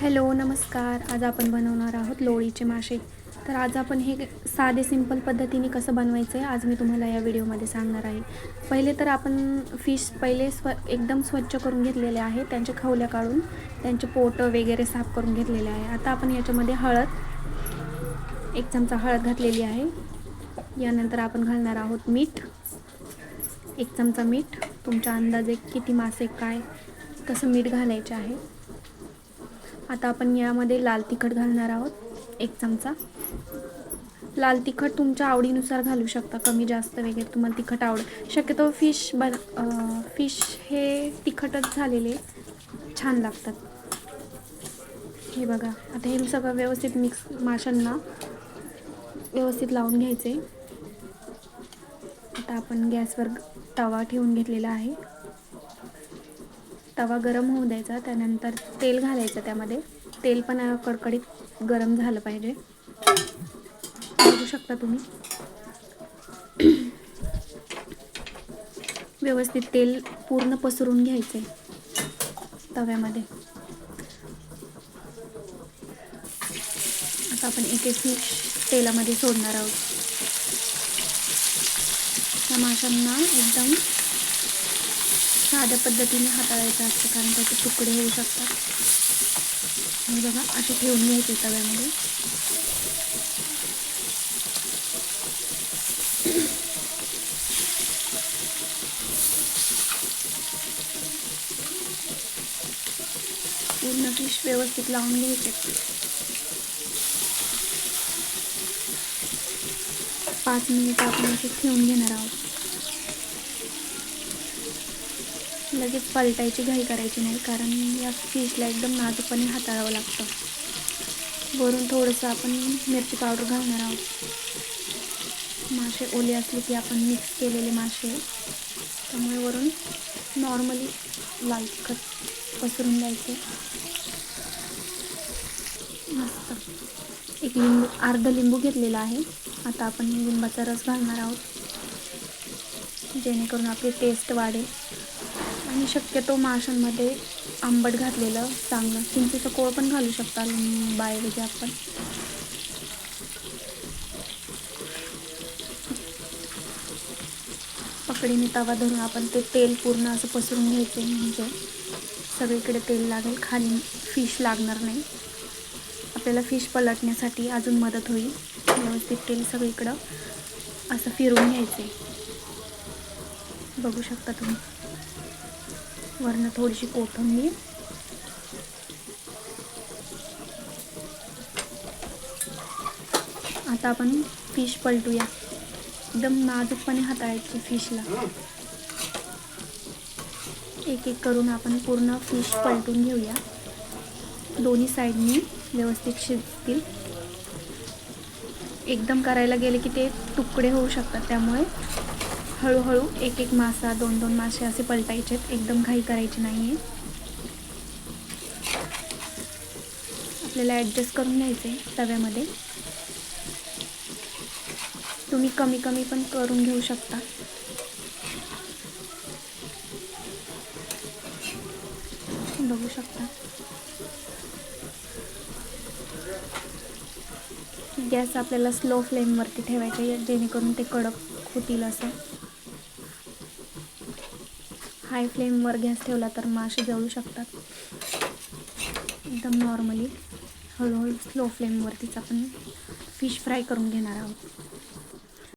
Hello नमस्कार. आज आपण बनवणार आहोत लोळीचे मासे. तर आज आपण हे साधे सिंपल पद्धतीने कसं बनवायचं आहे आज मी तुम्हाला या व्हिडिओमध्ये सांगणार आहे. पहिले तर आपण फिश पहिले स्व एकदम स्वच्छ करून घेतलेले आहे त्यांच्या खवल्या काढून त्यांचे पोटं वगैरे साफ करून घेतलेले आहे. आता आपण याच्यामध्ये हळद एक चमचा हळद घातलेली आहे. यानंतर आपण घालणार आहोत मीठ. एक चमचा मीठ. तुमच्या अंदाजे किती मासे काय कसं मीठ घालायचे आहे. आता आपण यामध्ये लाल तिखट घालणार आहोत एक चमचा. लाल तिखट तुमच्या आवडीनुसार घालू शकता कमी जास्त वगैरे तुम्हाला तिखट आवड शक्यतो फिश बन फिश हे तिखटच झालेले छान लागतात. हे बघा आता हे सगळं व्यवस्थित मिक्स माशांना व्यवस्थित लावून घ्यायचे आता आपण गॅसवर तवा ठेवून घेतलेला आहे. तवा गरम होऊ द्यायचा त्यानंतर तेल घालायचं त्यामध्ये. तेल पण कडकडीत गरम झालं पाहिजे. बघू शकता तुम्ही. व्यवस्थित तेल पूर्ण पसरून घ्यायचे तव्यामध्ये. आता आपण एक एक फिश तेलामध्ये सोडणार आहोत. त्या माशांना एकदम साध्या पद्धतीने हाताळायचं असतं कारण त्याचे तुकडे होऊ शकतात. बघा असे ठेवून घ्यायचे तव्यामध्ये. पूर्ण फिश व्यवस्थित लावून घ्यायचे. पाच मिनिट आपण असे ठेवून घेणार आहोत. लगेच पलटायची घाई करायची नाही कारण या फिशला एकदम नाजूकपणे हाताळावं लागतं. वरून थोडंसं आपण मिरची पावडर घालणार आहोत. मासे ओले असले की आपण मिक्स केलेले मासे. त्यामुळे वरून नॉर्मली लाल तिखट पसरून द्यायचे. मस्त. एक लिंबू अर्धा लिंबू घेतलेला आहे. आता आपण लिंबाचा रस घालणार आहोत. जेणेकरून आपली टेस्ट वाढेल. आणि शक्यतो माशांमध्ये आंबट घातलेलं चांगलं. चिंचेचं कोळ पण घालू शकता लिंबाऐवजी आपण. पकडीने तवा धरून आपण ते तेल पूर्ण असं पसरून घ्यायचे म्हणजे सगळीकडे तेल लागेल खाली फिश लागणार नाही. आपल्याला फिश पलटण्यासाठी अजून मदत होईल. व्यवस्थित तेल सगळीकडं असं फिरवून घ्यायचं बघू शकता तुम्ही. वरनं थोडीशी कोथंबीर. आता आपण फिश पलटूया. एकदम नाजूकपणे हाताळायची फिशला. एक एक करून आपण पूर्ण फिश पलटून घेऊया. दोन्ही साईडनी व्यवस्थित शिजतील. एकदम करायला गेले की ते तुकडे होऊ शकतात त्यामुळे हळूहळू एक एक मासा दोन दोन मासे असे पलटायचे एकदम घाई करायची नाही आहे आपल्याला ॲडजस्ट करून घ्यायचे तव्यामध्ये. तुम्ही कमी कमी पण करून घेऊ शकता. बघू शकता. गॅस आपल्याला स्लो फ्लेमवरती ठेवायचा आहे जेणेकरून ते कडक होतील असं. हाय फ्लेमवर गॅस ठेवला तर मासे जळू शकतात. एकदम नॉर्मली. हळूहळू स्लो फ्लेमवरतीच आपण फिश फ्राय करून घेणार आहोत.